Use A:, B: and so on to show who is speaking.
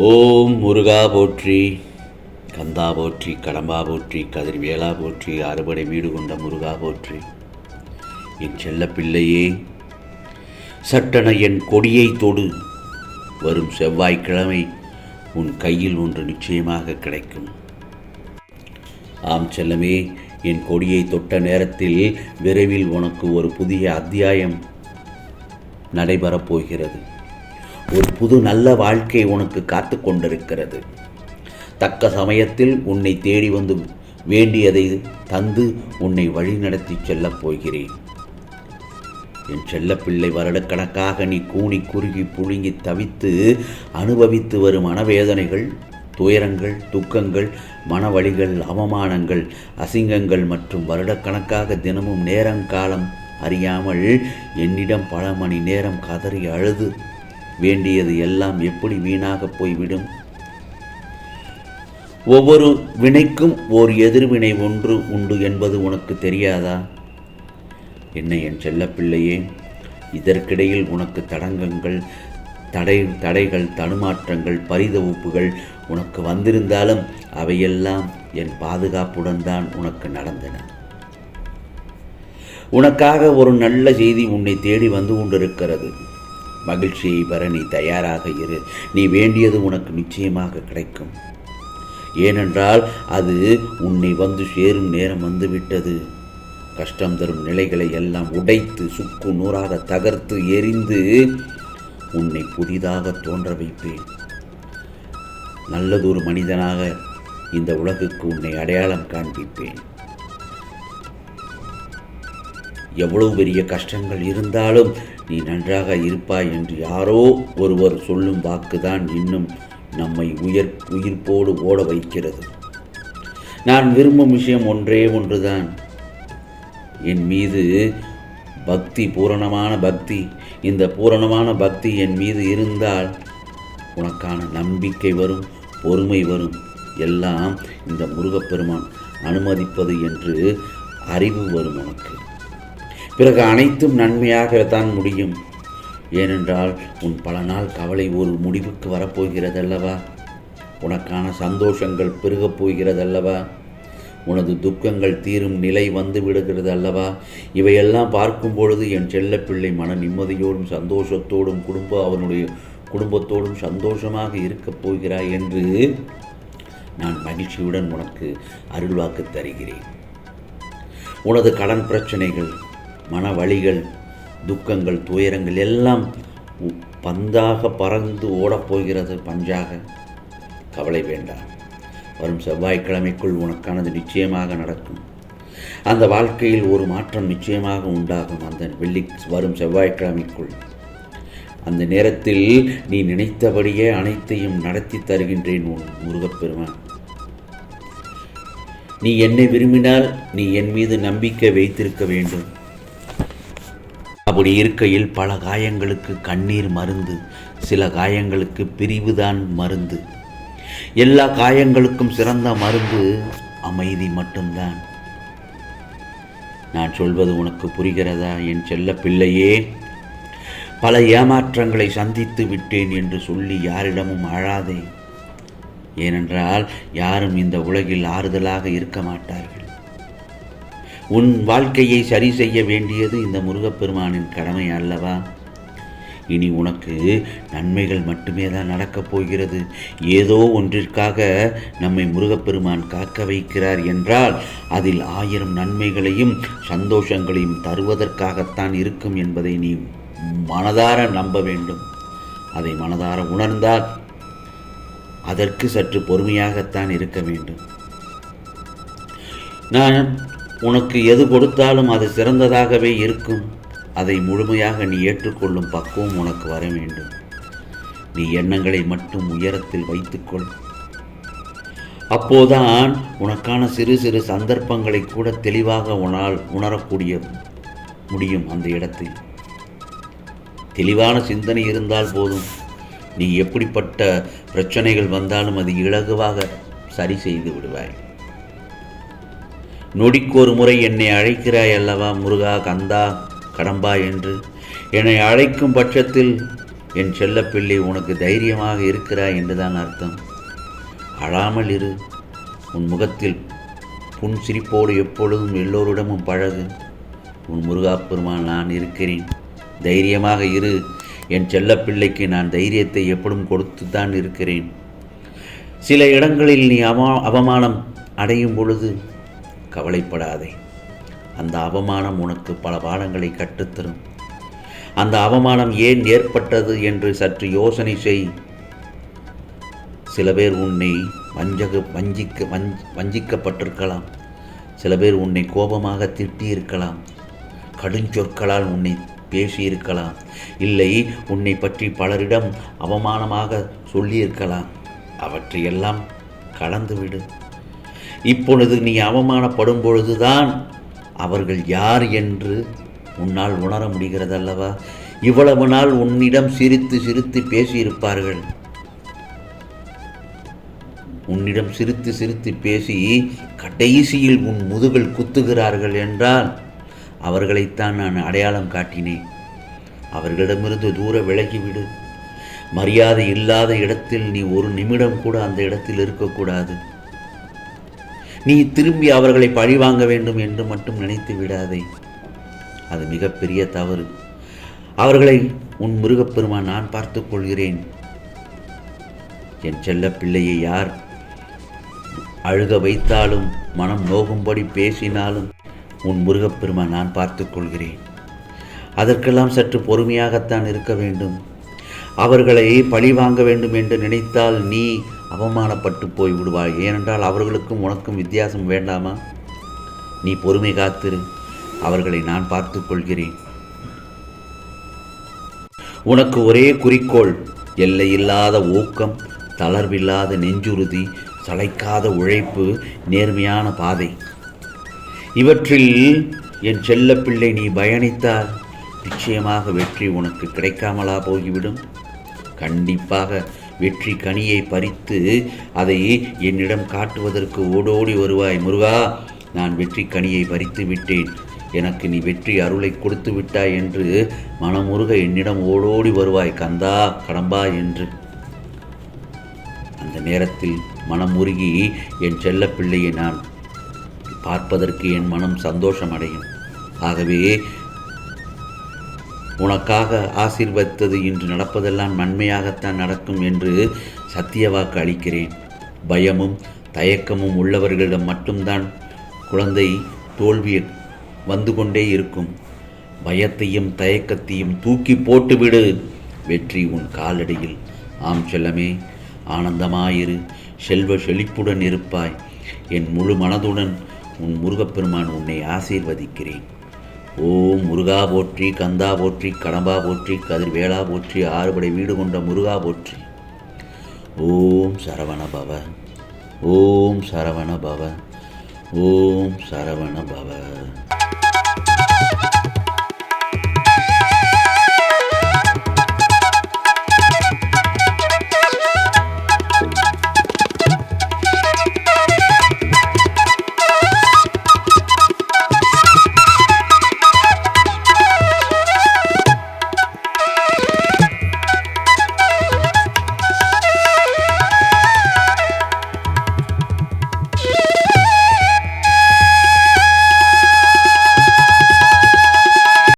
A: ஓம் முருகா போற்றி கந்தா போற்றி கடம்பா போற்றி கதிர்வேலா போற்றி அறுபடை வீடு கொண்ட முருகா போற்றி. என் செல்ல பிள்ளையே சட்டென என் கொடியை தொடு. வரும் செவ்வாய்க்கிழமை உன் கையில் ஒன்று நிச்சயமாக கிடைக்கும். ஆம் செல்லமே என் கொடியை தொட்ட நேரத்தில் விரைவில் உனக்கு ஒரு புதிய அத்தியாயம் நடைபெறப் போகிறது. ஒரு புது நல்ல வாழ்க்கை உனக்கு காத்து கொண்டிருக்கிறது. தக்க சமயத்தில் உன்னை தேடி வந்து வேண்டியதை தந்து உன்னை வழிநடத்தி செல்லப் போகிறேன். என் செல்லப்பிள்ளை வருடக்கணக்காக நீ கூனி குறுகி புழுங்கி தவித்து அனுபவித்து வரும் மனவேதனைகள் துயரங்கள் துக்கங்கள் மனவழிகள் அவமானங்கள் அசிங்கங்கள் மற்றும் வருடக்கணக்காக தினமும் நேரங்காலம் அறியாமல் என்னிடம் பல மணி நேரம் கதறி அழுது வேண்டியது எல்லாம் எப்படி வீணாக போய்விடும்? ஒவ்வொரு வினைக்கும் ஓர் எதிர்வினை ஒன்று உண்டு என்பது உனக்கு தெரியாதா? என்ன என் செல்லப்பிள்ளையே இதற்கிடையில் உனக்கு தடங்கங்கள் தடை தடைகள் தடுமாற்றங்கள் பரிதவிப்புகள் உனக்கு வந்திருந்தாலும் அவையெல்லாம் என் பாதுகாப்புடன் தான் உனக்கு நடந்தன. உனக்காக ஒரு நல்ல செய்தி உன்னை தேடி வந்து கொண்டிருக்கிறது. மகிழ்ச்சியை பெற நீ தயாராக இரு. நீ வேண்டியது உனக்கு நிச்சயமாக கிடைக்கும். ஏனென்றால் அது உன்னை வந்து சேரும் நேரம் வந்துவிட்டது. கஷ்டம் தரும் நிலைகளை எல்லாம் உடைத்து சுக்கு நூறாக தகர்த்து எரிந்து உன்னை புதிதாக தோன்ற வைப்பேன். நல்லதொரு மனிதனாக இந்த உலகுக்கு உன்னை அடையாளம் காண்பிப்பேன். எவ்வளவு பெரிய கஷ்டங்கள் இருந்தாலும் நீ நன்றாக இருப்பாய் என்று யாரோ ஒருவர் சொல்லும் வாக்குதான் இன்னும் நம்மை உயர் உயிர்ப்போடு ஓட வைக்கிறது. நான் விரும்பும் விஷயம் ஒன்றே ஒன்றுதான். என் மீது பக்தி பூரணமான பக்தி. இந்த பூரணமான பக்தி என் மீது இருந்தால் உனக்கான நம்பிக்கை வரும் பொறுமை வரும். எல்லாம் இந்த முருகப்பெருமான் அனுமதிப்பது என்று அறிவு வரும் உனக்கு. பிறகு அனைத்தும் நன்மையாகத்தான் முடியும். ஏனென்றால் உன் பல நாள் கவலை ஒரு முடிவுக்கு வரப்போகிறதல்லவா? உனக்கான சந்தோஷங்கள் பெருகப் போகிறதல்லவா? உனது துக்கங்கள் தீரும் நிலை வந்து விடுகிறது அல்லவா இவையெல்லாம் பார்க்கும் பொழுது என் செல்லப்பிள்ளை மன நிம்மதியோடும் சந்தோஷத்தோடும் குடும்ப அவனுடைய குடும்பத்தோடும் சந்தோஷமாக இருக்கப் போகிறாய் என்று நான் மகிழ்ச்சியுடன் உனக்கு அருள்வாக்கு தருகிறேன். உனது கடன் பிரச்சனைகள் மன வழிகள் துக்கங்கள் துயரங்கள் எல்லாம் உ- பந்தாக பறந்து ஓடப்போகிறது பஞ்சாக. கவலை வேண்டாம். வரும் செவ்வாய்க்கிழமைக்குள் உனக்கானது நிச்சயமாக நடக்கும். அந்த வாழ்க்கையில் ஒரு மாற்றம் நிச்சயமாக உண்டாகும் அந்த வெள்ளி வரும் செவ்வாய்க்கிழமைக்குள். அந்த நேரத்தில் நீ நினைத்தபடியே அனைத்தையும் நடத்தி தருகின்றேன் உன் முருகப்பெருமான். நீ என்னை விரும்பினால் நீ என் மீது நம்பிக்கை வைத்திருக்க வேண்டும். அப்படி இருக்கையில் பல காயங்களுக்கு கண்ணீர் மருந்து சில காயங்களுக்கு பிரிவுதான் மருந்து. எல்லா காயங்களுக்கும் சிறந்த மருந்து அமைதி மட்டும்தான். நான் சொல்வது உனக்கு புரிகிறதா? என் செல்ல பிள்ளையே பல ஏமாற்றங்களை சந்தித்து விட்டேன் என்று சொல்லி யாரிடமும் அழாதே. ஏனென்றால் யாரும் இந்த உலகில் ஆறுதலாக இருக்க மாட்டார்கள். உன் வாழ்க்கையை சரி செய்ய வேண்டியது இந்த முருகப்பெருமானின் கடமை அல்லவா? இனி உனக்கு நன்மைகள் மட்டுமே தான் நடக்கப் போகிறது. ஏதோ ஒன்றிற்காக நம்மை முருகப்பெருமான் காக்க வைக்கிறார் என்றால் அதில் ஆயிரம் நன்மைகளையும் சந்தோஷங்களையும் தருவதற்காகத்தான் இருக்கும் என்பதை நீ மனதார நம்ப வேண்டும். அதை மனதார உணர்ந்தால் அதற்கு சற்று பொறுமையாகத்தான் இருக்க வேண்டும். நான் உனக்கு எது கொடுத்தாலும் அது சிறந்ததாகவே இருக்கும். அதை முழுமையாக நீ ஏற்றுக்கொள்ளும் பக்குவம் உனக்கு வர வேண்டும். நீ எண்ணங்களை மட்டும் உயரத்தில் வைத்துக்கொள். அப்போதான் உனக்கான சிறு சிறு சந்தர்ப்பங்களை கூட தெளிவாக உனால் உணரக்கூடிய முடியும் அந்த இடத்தில். தெளிவான சிந்தனை இருந்தால் போதும். நீ எப்படிப்பட்ட பிரச்சனைகள் வந்தாலும் அது இலகுவாக சரி செய்து விடுவாய். நொடிக்கு ஒரு முறை என்னை அழைக்கிறாய் அல்லவா முருகா கந்தா கடம்பா என்று? என்னை அழைக்கும் பட்சத்தில் என் செல்லப்பிள்ளை உனக்கு தைரியமாக இருக்கிறாய் என்றுதான் அர்த்தம். அழாமல் இரு. உன் முகத்தில் புன் சிரிப்போடு எப்பொழுதும் எல்லோரிடமும் பழகு. உன் முருகா பெருமான் நான் இருக்கிறேன். தைரியமாக இரு. என் செல்லப்பிள்ளைக்கு நான் தைரியத்தை எப்படும் கொடுத்து தான் இருக்கிறேன். சில இடங்களில் நீ அவமானம் அடையும் பொழுது கவலைப்படாதே. அந்த அவமானம் உனக்கு பல பாடங்களை கற்றுத்தரும். அந்த அவமானம் ஏன் ஏற்பட்டது என்று சற்று யோசனை செய். சில பேர் உன்னை வஞ்சக வஞ்சிக்க வஞ்ச் வஞ்சிக்கப்பட்டிருக்கலாம். சில பேர் உன்னை கோபமாக திட்டியிருக்கலாம். கடுஞ்சொற்களால் உன்னை பேசியிருக்கலாம். இல்லை உன்னை பற்றி பலரிடம் அவமானமாக சொல்லியிருக்கலாம். அவற்றையெல்லாம் கலந்துவிடு. இப்பொழுது நீ அவமானப்படும் பொழுதுதான் அவர்கள் யார் என்று உன்னால் உணர முடிகிறதல்லவா? இவ்வளவு நாள் உன்னிடம் சிரித்து சிரித்து பேசியிருப்பார்கள். உன்னிடம் சிரித்து சிரித்து பேசி கடைசியில் உன் முதுகில் குத்துகிறார்கள் என்றால் அவர்களைத்தான் நான் அடையாளம் காட்டினேன். அவர்களிடமிருந்து தூர விலகிவிடு. மரியாதை இல்லாத இடத்தில் நீ ஒரு நிமிடம் கூட அந்த இடத்தில் இருக்கக்கூடாது. நீ திரும்பி அவர்களை பழிவாங்க வேண்டும் என்று மட்டும் நினைத்து விடாதே. அது மிகப்பெரிய தவறு. அவர்களை உன் முருகப்பெருமான் நான் பார்த்துக் கொள்கிறேன். என் செல்ல பிள்ளையை யார் அழுக வைத்தாலும் மனம் நோகும்படி பேசினாலும் உன் முருகப்பெருமான் நான் பார்த்துக் கொள்கிறேன். அதற்கெல்லாம் சற்று பொறுமையாகத்தான் இருக்க வேண்டும். அவர்களை பழி வாங்க வேண்டும் என்று நினைத்தால் நீ அவமானப்பட்டு போய் விடுவாய். ஏனென்றால் அவர்களுக்கும் உனக்கும் வித்தியாசம் வேண்டாமா? நீ பொறுமை காத்திரு. அவர்களை நான் பார்த்து கொள்கிறேன். உனக்கு ஒரே குறிக்கோள் எல்லையில்லாத ஊக்கம் தளர்வில்லாத நெஞ்சுறுதி சளைக்காத உழைப்பு நேர்மையான பாதை. இவற்றில் என் செல்லப்பிள்ளை நீ பயணித்தால் நிச்சயமாக வெற்றி உனக்கு கிடைக்காமலா போய்விடும் கண்டிப்பாக வெற்றி கனியை பறித்து அதை என்னிடம் காட்டுவதற்கு ஓடோடி வருவாய் முருகா. நான் வெற்றி கனியை பறித்து விட்டேன். எனக்கு நீ வெற்றி அருளை கொடுத்து விட்டாய் என்று மனமுருக என்னிடம் ஓடோடி வருவாய் கந்தா கடம்பா என்று. அந்த நேரத்தில் மனமுருகி என் செல்லப்பிள்ளையை நான் பார்ப்பதற்கு என் மனம் சந்தோஷம் அடையும் ஆகவே உனக்காக ஆசீர்வதித்தது இன்று நடப்பதெல்லாம் நன்மையாகத்தான் நடக்கும் என்று சத்தியவாக்கு அளிக்கிறேன். பயமும் தயக்கமும் உள்ளவர்களிடம் மட்டும்தான் குழந்தை தோல்வி வந்து கொண்டே இருக்கும். பயத்தையும் தயக்கத்தையும் தூக்கி போட்டுவிடு. வெற்றி உன் காலடியில். ஆம் செல்லமே ஆனந்தமாயிரு. செல்வ செழிப்புடன் இருப்பாய். என் முழு மனதுடன் உன் முருகப்பெருமான் உன்னை ஆசீர்வதிக்கிறேன். ஓம் முருகா போற்றி கந்தா போற்றி கடம்பா போற்றி கதிர்வேளா போற்றி ஆறுபடை வீடு கொண்ட முருகா போற்றி. ஓம் சரவண பவ. ஓம் சரவண பவ. ஓம் சரவண பவ.